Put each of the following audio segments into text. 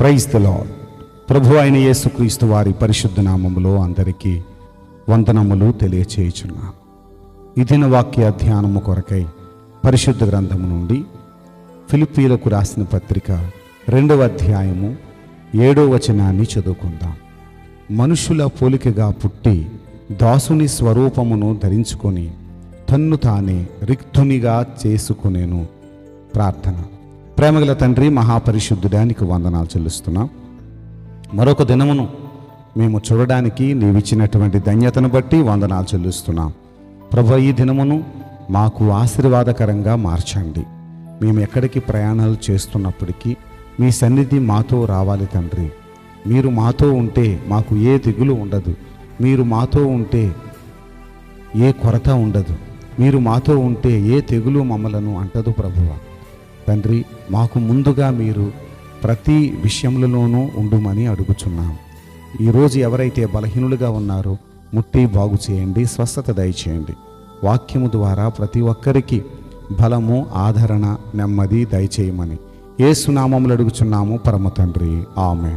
Praise ప్రభు అయిన యేసుక్రీస్తు వారి పరిశుద్ధ నామములో అందరికీ వందనములు తెలియచేయుచున్నాను ఈ వాక్య ధ్యానము కొరకై పరిశుద్ధ గ్రంథము నుండి ఫిలిపీలకు రాసిన పత్రిక రెండవ అధ్యాయము ఏడో వచనాన్ని చదువుకుందాం. మనుషుల పోలికగా పుట్టి దాసుని స్వరూపమును ధరించుకొని తన్ను తానే రిక్తునిగా చేసుకునేను ప్రార్థన. ప్రేమగల తండ్రి మహాపరిశుద్ధుడానికి వందనాలు చెల్లిస్తున్నాం. మరొక దినమును మేము చూడడానికి నీవిచ్చినటువంటి ధన్యతను బట్టి వందనాలు చెల్లిస్తున్నాం. ప్రభు ఈ దినమును మాకు ఆశీర్వాదకరంగా మార్చండి. మేము ఎక్కడికి ప్రయాణాలు చేస్తున్నప్పటికీ మీ సన్నిధి మాతో రావాలి తండ్రి. మీరు మాతో ఉంటే మాకు ఏ దిగులు ఉండదు. మీరు మాతో ఉంటే ఏ కొరత ఉండదు. మీరు మాతో ఉంటే ఏ తెగులు మమ్మలను అంటదు ప్రభువ. తండ్రి మాకు ముందుగా మీరు ప్రతి విషయంలోనూ ఉండుమని అడుగుచున్నాం. ఈరోజు ఎవరైతే బలహీనులుగా ఉన్నారో ముట్టి బాగు చేయండి స్వస్థత దయచేయండి. వాక్యము ద్వారా ప్రతి ఒక్కరికి బలము ఆదరణ నెమ్మది దయచేయమని ఏ సునామములు అడుగుచున్నాము పరమ తండ్రి. ఆమె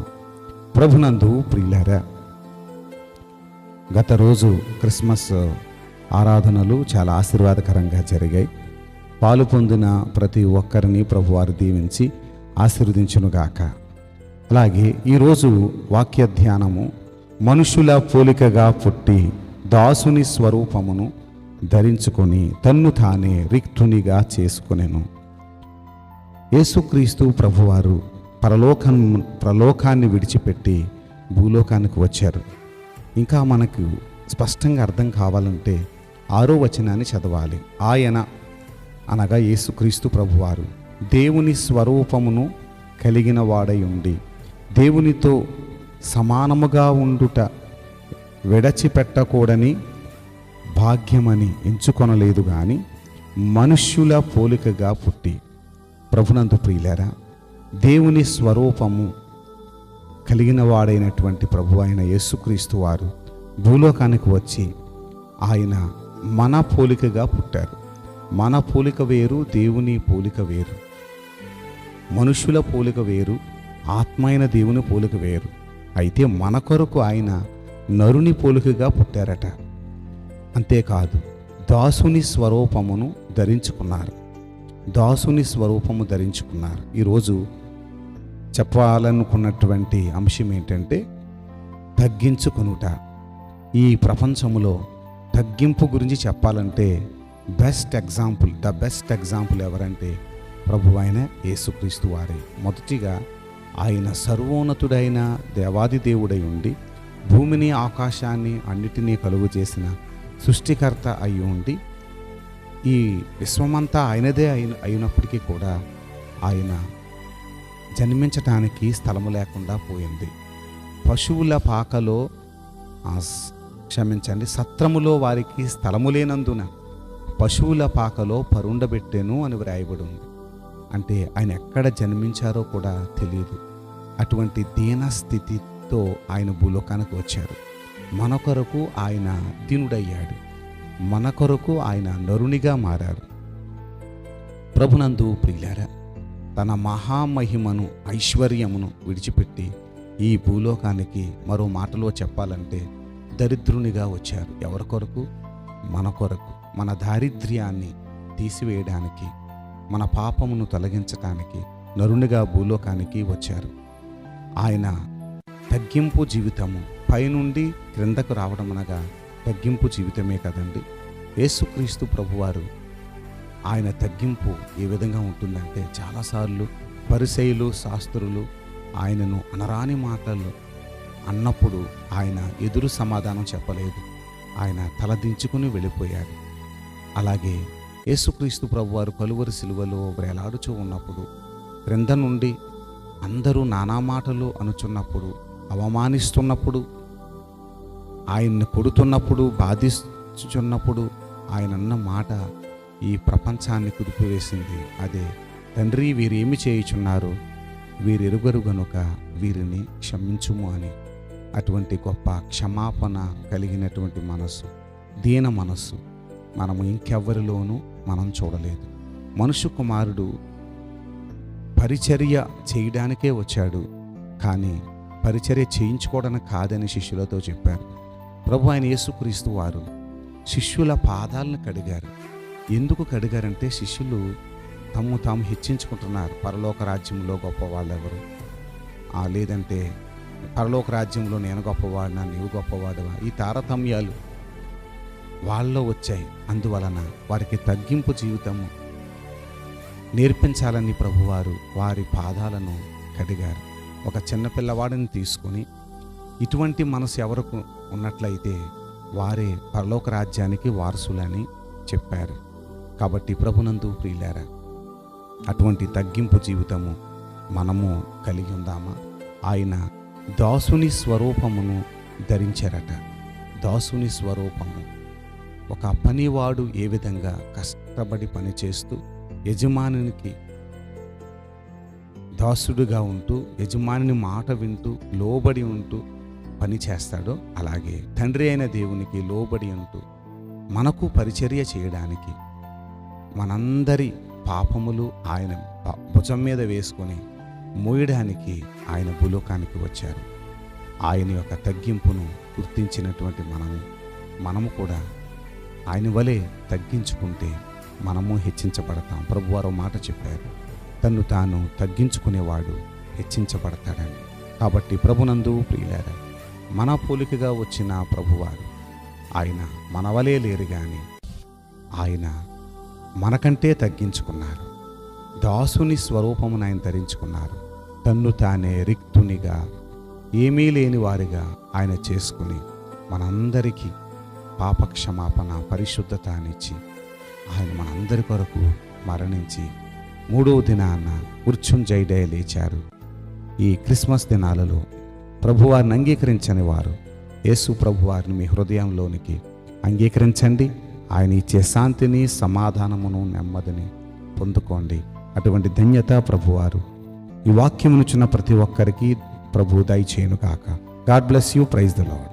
ప్రభునందు ప్రియులారా గత రోజు క్రిస్మస్ ఆరాధనలు చాలా ఆశీర్వాదకరంగా జరిగాయి. పాలు పొందిన ప్రతి ఒక్కరిని ప్రభువారు దీవించి ఆశీర్వదించునుగాక. అలాగే ఈరోజు వాక్య ధ్యానము మనుషుల పోలికగా పుట్టి దాసుని స్వరూపమును ధరించుకొని తన్ను తానే రిక్తునిగా చేసుకునేను. యేసుక్రీస్తు ప్రభువారు పరలోకం ప్రలోకాన్ని విడిచిపెట్టి భూలోకానికి వచ్చారు. ఇంకా మనకు స్పష్టంగా అర్థం కావాలంటే ఆరో వచనాన్ని చదవాలి. ఆయన అనగా యేసుక్రీస్తు ప్రభువారు. దేవుని స్వరూపమును కలిగిన వాడై ఉండి దేవునితో సమానముగా ఉండుట విడచిపెట్టకూడని భాగ్యమని ఎంచుకొనలేదు కానీ మనుష్యుల పోలికగా పుట్టి. ప్రభునందు ప్రియులారా దేవుని స్వరూపము కలిగిన వాడైనటువంటి ప్రభు అయిన యేసుక్రీస్తు వారు భూలోకానికి వచ్చి ఆయన మన పోలికగా పుట్టారు. మన పోలిక వేరు దేవుని పోలిక వేరు. మనుషుల పోలిక వేరు ఆత్మైన దేవుని పోలిక వేరు. అయితే మన కొరకు ఆయన నరుని పోలికగా పుట్టారట. అంతేకాదు దాసుని స్వరూపమును ధరించుకున్నారు. దాసుని స్వరూపము ధరించుకున్నారు. ఈరోజు చెప్పాలనుకున్నటువంటి అంశం ఏంటంటే తగ్గించుకొనుట. ఈ ప్రపంచములో తగ్గింపు గురించి చెప్పాలంటే best example the best example ఎవరంటే ప్రభు అయిన యేసుక్రీస్తు వారే. మొదటిగా ఆయన సర్వోన్నతుడైన దేవాది దేవుడై ఉండి భూమిని ఆకాశాన్ని అన్నిటినీ కలుగు చేసిన సృష్టికర్త అయి ఉండి ఈ విశ్వమంతా ఆయనదే అయిన అయినప్పటికీ కూడా ఆయన జన్మించటానికి స్థలము లేకుండా పోయింది. పశువుల పాకలో క్షమించండి సత్రములో వారికి స్థలము లేనందున పశువుల పాకలో పరుండబెట్టెను అని వ్రాయబడి ఉంది అంటే ఆయన ఎక్కడ జన్మించారో కూడా తెలియదు. అటువంటి దీన స్థితితో ఆయన భూలోకానికి వచ్చారు మన కొరకు ఆయన దీనుడయ్యాడు. మన కొరకు ఆయన నరునిగా మారారు ప్రభునందు ప్రియులారా తన మహామహిమను ఐశ్వర్యమును విడిచిపెట్టి ఈ భూలోకానికి మరో మాటలో చెప్పాలంటే దరిద్రునిగా వచ్చారు. ఎవరి కొరకు? మన కొరకు. మన దారిద్ర్యాన్ని తీసివేయడానికి మన పాపమును తొలగించటానికి నరునిగా భూలోకానికి వచ్చారు. ఆయన తగ్గింపు జీవితము పైనుండి క్రిందకు రావడం అనగా తగ్గింపు జీవితమే కదండి. యేసుక్రీస్తు ప్రభువారు ఆయన తగ్గింపు ఏ విధంగా ఉంటుందంటే చాలాసార్లు పరిసయులు శాస్త్రులు ఆయనను అనరాని మాటలు అన్నప్పుడు ఆయన ఎదురు సమాధానం చెప్పలేదు. ఆయన తలదించుకుని వెళ్ళిపోయాడు. అలాగే యేసుక్రీస్తు ప్రభువారు కలువరి సిలువలో వేలాడుచూ ఉన్నప్పుడు క్రింద నుండి అందరూ నానా మాటలు అనుచున్నప్పుడు అవమానిస్తున్నప్పుడు ఆయన్ని కొడుతున్నప్పుడు బాధిస్తున్నప్పుడు ఆయన అన్న మాట ఈ ప్రపంచాన్ని కుదిపివేసింది. అదే తండ్రి వీరేమి చేయుచున్నారు? వీరెరుగరు గనుక వీరిని క్షమించుము అని. అటువంటి గొప్ప క్షమాపణ కలిగినటువంటి మనస్సు దీన మనస్సు. మనము ఇంకెవ్వరిలోనూ మనం చూడలేదు. మనుషు కుమారుడు పరిచర్య చేయడానికే వచ్చాడు. కానీ పరిచర్య చేయించుకోవడానికి కాదని శిష్యులతో చెప్పారు. ప్రభు ఆయన యేసుక్రీస్తు వారు శిష్యుల పాదాలను కడిగారు. ఎందుకు కడిగారంటే శిష్యులు తమ్ము తాము హెచ్చించుకుంటున్నారు. పరలోక రాజ్యంలో గొప్పవాళ్ళెవరు? లేదంటే పరలోక రాజ్యంలో నేను గొప్పవాడినా నీవు గొప్పవాడవా? ఈ తారతమ్యాలు వాళ్ళలో వచ్చాయి. అందువలన వారికి తగ్గింపు జీవితము నేర్పించాలని ప్రభువారు వారి పాదాలను కడిగారు. ఒక చిన్న పిల్లవాడిని తీసుకొని ఇటువంటి మనసు ఎవరికి ఉన్నట్లయితే వారే పరలోక రాజ్యానికి వారసులని చెప్పారు. కాబట్టి ప్రభునందు ప్రియులారా అటువంటి తగ్గింపు జీవితము మనము కలిగి ఉందామా? ఆయన దాసుని స్వరూపమును ధరించారట. దాసుని స్వరూపము. ఒక పనివాడు ఏ విధంగా కష్టపడి పనిచేస్తూ యజమానునికి దాసుడుగా ఉంటూ యజమానిని మాట వింటూ లోబడి ఉంటూ పని చేస్తాడో అలాగే తండ్రి అయిన దేవునికి లోబడి ఉంటూ మనకు పరిచర్య చేయడానికి మనందరి పాపములు ఆయన భుజం మీద వేసుకొని మోయడానికి ఆయన భూలోకానికి వచ్చారు. ఆయన యొక్క తగ్గింపును గుర్తించినటువంటి మనము మనము కూడా ఆయన వలె తగ్గించుకుంటే మనము హెచ్చించబడతాం. ప్రభువారు మాట చెప్పారు. తన్ను తాను తగ్గించుకునేవాడు హెచ్చించబడతాడని. కాబట్టి ప్రభునందు ప్రియులారా మన పోలికగా వచ్చిన ప్రభువారు ఆయన మన వలే లేరు కానీ ఆయన మనకంటే తగ్గించుకున్నారు. దాసుని స్వరూపమును ఆయన ధరించుకున్నారు. తన్ను తానే రిక్తునిగా ఏమీ లేని వారిగా ఆయన చేసుకుని మనందరికీ పాపక్షమాపణ పరిశుద్ధత అనిచ్చి ఆయన మనందరి కొరకు మరణించి మూడవ దినాన మృత్యుంజయుడే లేచారు. ఈ క్రిస్మస్ దినాలలో ప్రభువారిని అంగీకరించని వారు యేసు ప్రభువారిని మీ హృదయంలోనికి అంగీకరించండి. ఆయన ఇచ్చే శాంతిని సమాధానమును నెమ్మదిని పొందుకోండి. అటువంటి ధన్యత ప్రభువారు. ఈ వాక్యమునుచున్న ప్రతి ఒక్కరికి ప్రభు దయచేయును కాక God bless you. Praise the Lord